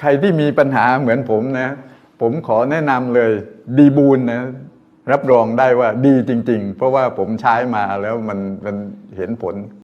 ใครที่มีปัญหาเหมือนผมนะ ผมขอแนะนำเลยดีบูนนะรับรองได้ว่าดีจริง ๆ เพราะว่าผมใช้มาแล้วมันมันเห็นผล